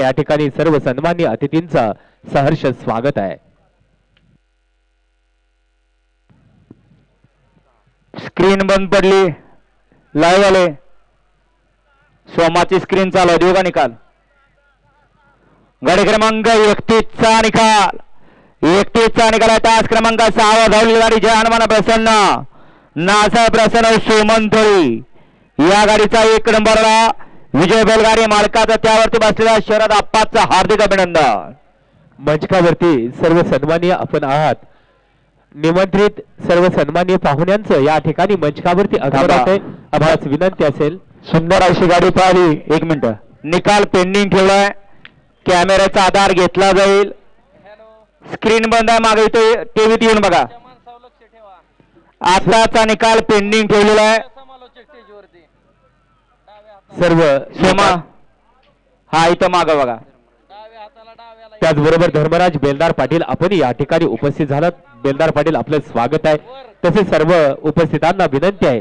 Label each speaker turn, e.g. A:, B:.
A: या ठिकाणी सर्व सन्मान्य अतिथींचा सहर्ष स्वागत आहे.
B: स्क्रीन बंद पडली. लाईव्ह आले. सोमाची स्क्रीन चालू देऊ का निकाल? गाडी क्रमांक एकतीसचा निकाल. एकतीसचा निकाल आहे. तास क्रमांक सहावा धावली गाडी जय हनुमान प्रसन्न. नासा प्रसन्न सोमंतळी या गाडीचा एक नंबरला विजय बैलगाडी मालकाचा त्यावरती बसलेला शरद आप्पाचं हार्दिक अभिनंदन.
A: मंचकावरती सर्व सन्मान्य आपण आहात. निमंत्रित सर्व सन्मान्य पाहुण्यांचं या ठिकाणी मंचकावरती. आहे आम्हाला विनंती असेल.
B: सुंदर अशी गाडी पाहिली एक मिनिट. निकाल पेंडिंग ठेवलाय. कॅमेऱ्याचा आधार घेतला जाईल. स्क्रीन बंद आहे. मागे इथे टीव्हीत येऊन बघा. आताचा निकाल पेंडिंग ठेवलेला आहे.
A: सर्व
B: सोमा हा इथं मागा बघा.
A: त्याचबरोबर धर्मराज बेलदार पाटील आपण या ठिकाणी उपस्थित झालात. बेलदार पाटील आपलं स्वागत आहे. तसेच सर्व उपस्थितांना विनंती आहे.